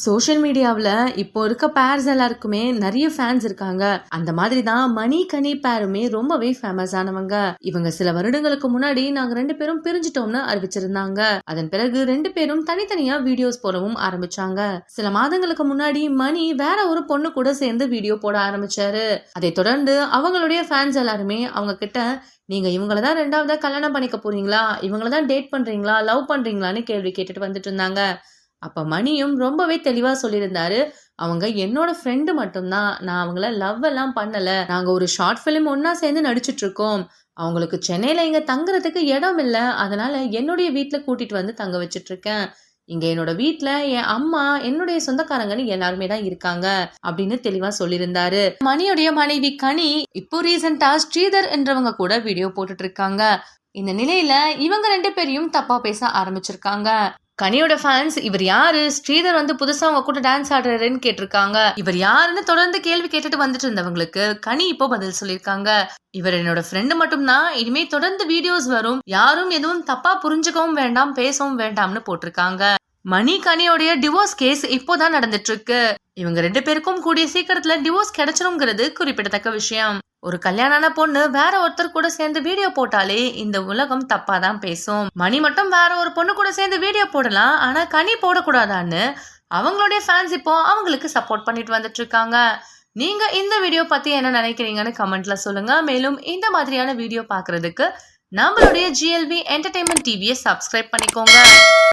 Social மீடியாவில் இப்போ இருக்க பேர்ஸ் எல்லாருக்குமே நிறைய ஃபேன்ஸ் இருக்காங்க. அந்த மாதிரி தான் மணி கனி பேருமே ரொம்பவே ஃபேமஸ் ஆனவங்க. இவங்க சில வருடங்களுக்கு முன்னாடி நாங்கள் ரெண்டு பேரும் பிரிஞ்சிட்டோம்னு அறிவிச்சிருந்தாங்க. அதன் பிறகு ரெண்டு பேரும் தனித்தனியா வீடியோஸ் போடவும் ஆரம்பிச்சாங்க. சில மாதங்களுக்கு முன்னாடி மணி வேற ஒரு பொண்ணு கூட சேர்ந்து வீடியோ போட ஆரம்பிச்சாரு. அதை தொடர்ந்து அவங்களுடைய ஃபேன்ஸ் எல்லாருமே அவங்க கிட்ட நீங்க இவங்கள தான் ரெண்டாவதா கல்யாணம் பண்ணிக்க போறீங்களா? இவங்கள தான் டேட் பண்றீங்களா? லவ் பண்றீங்களான்னு கேள்வி கேட்டுட்டு வந்துட்டு இருந்தாங்க. அப்போ மணியும் ரொம்பவே தெளிவாக சொல்லியிருந்தாரு அவங்க என்னோட ஃப்ரெண்டு மட்டும்தான். நான் அவங்கள லவ் எல்லாம் பண்ணலை. நாங்கள் ஒரு ஷார்ட் ஃபிலிம் ஒன்றா சேர்ந்து நடிச்சிட்டு இருக்கோம் அவங்களுக்கு சென்னையில் இங்கே தங்குறதுக்கு இடம் இல்லை. அதனால என்னுடைய வீட்டில் கூட்டிட்டு வந்து தங்க வச்சிட்ருக்கேன் இங்கே என்னோட வீட்டில் என் அம்மா என்னுடைய சொந்தக்காரங்கன்னு எல்லாருமே தான் இருக்காங்க அப்படின்னு தெளிவாக சொல்லியிருந்தாரு. மணியுடைய மனைவி கனி இப்போ ரீசெண்டாக ஸ்ரீதர் என்றவங்க கூட வீடியோ போட்டுட்டு இருக்காங்க இந்த நிலையில இவங்க ரெண்டு பேரையும் தப்பா பேச ஆரம்பிச்சிருக்காங்க. கனியோட ஃபேன்ஸ் இவர் யாரு? ஸ்ரீதர் வந்து புதுசா அவங்க கூட டான்ஸ் ஆடுறாருன்னு கேட்டிருக்காங்க. இவர் யாருன்னு தொடர்ந்து கேள்வி கேட்டுட்டு வந்துட்டு இருந்தவங்களுக்கு கனி இப்போ பதில் சொல்லியிருக்காங்க. இவர் என்னோட ஃப்ரெண்டு மட்டும்தான் இனிமே தொடர்ந்து வீடியோஸ் வரும். யாரும் எதுவும் தப்பா புரிஞ்சுக்கவும் வேண்டாம் பேசவும் வேண்டாம்னு போட்டிருக்காங்க. மணி கனியோடைய டிவோர்ஸ் கேஸ் இப்போதான் நடந்துட்டு இருக்கு. இவங்க ரெண்டு பேருக்கும் கூடிய சீக்கிரத்துல டிவோர்ஸ் கிடைச்சிருங்கிறது குறிப்பிடத்தக்க விஷயம். ஒரு கல்யாணான பொண்ணு வேற ஒருத்தர் கூட சேர்ந்து வீடியோ போட்டாலே இந்த உலகம் தப்பா தான் பேசும். மணி மட்டும் வேற ஒரு பொண்ணு கூட சேர்ந்து வீடியோ போடலாம் ஆனா கனி போடக்கூடாதான்னு அவங்களுடைய ஃபேன்ஸ் இப்போ அவங்களுக்கு சப்போர்ட் பண்ணிட்டு வந்துட்டு இருக்காங்க. நீங்க இந்த வீடியோ பத்தி என்ன நினைக்கிறீங்கன்னு கமெண்ட்ல சொல்லுங்க. மேலும் இந்த மாதிரியான வீடியோ பாக்குறதுக்கு நம்மளுடைய ஜிஎல்வி என்டர்டைன்மெண்ட் டிவியை சப்ஸ்கிரைப் பண்ணிக்கோங்க.